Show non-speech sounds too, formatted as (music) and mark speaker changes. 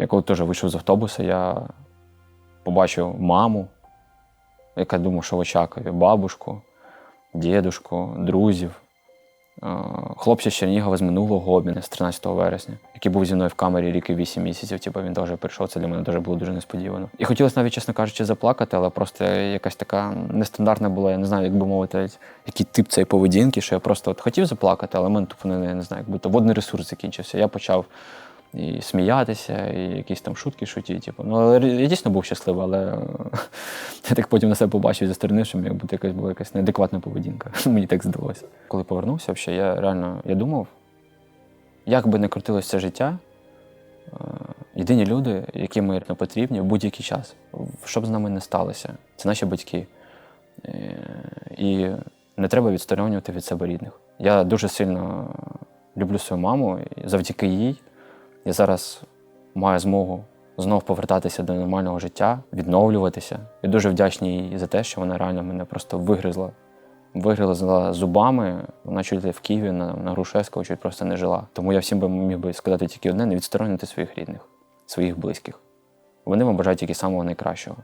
Speaker 1: Я коли теж вийшов з автобуса, я побачив маму, яка думав, що в Очакові, бабушку, дідушку, друзів, хлопця з Чернігова з минулого обміну з 13 вересня, який був зі мною в камері рік і 8 місяців. Типу він теж прийшов. Це для мене теж було дуже несподівано. І хотілося навіть, чесно кажучи, заплакати, але просто якась така нестандартна була, я не знаю, як би мовити, який тип цієї поведінки, що я просто от хотів заплакати, але в мене тупо не, не знаю, як будто водний ресурс закінчився. Я почав і сміятися, і якісь там шутки шутити. Типу. Ну, я дійсно був щасливий, але (laughs) я так потім на себе побачив зі сторони, що як будто якась була якась неадекватна поведінка. (laughs) Мені так здалося. Коли повернувся, взагалі, я реально я думав, як би не крутилося життя, е, єдині люди, які ми потрібні в будь-який час, що б з нами не сталося, це наші батьки. Е, І не треба відсторонювати від себе рідних. Я дуже сильно люблю свою маму, і завдяки їй я зараз маю змогу знов повертатися до нормального життя, відновлюватися. Я дуже вдячний їй за те, що вона реально мене просто вигризла. Вигризла зубами, вона чуть в Києві на, на Грушевського чуть просто не жила. Тому я всім би міг би сказати тільки одне: не відсторонити своїх рідних, своїх близьких. Вони вам бажають тільки самого найкращого.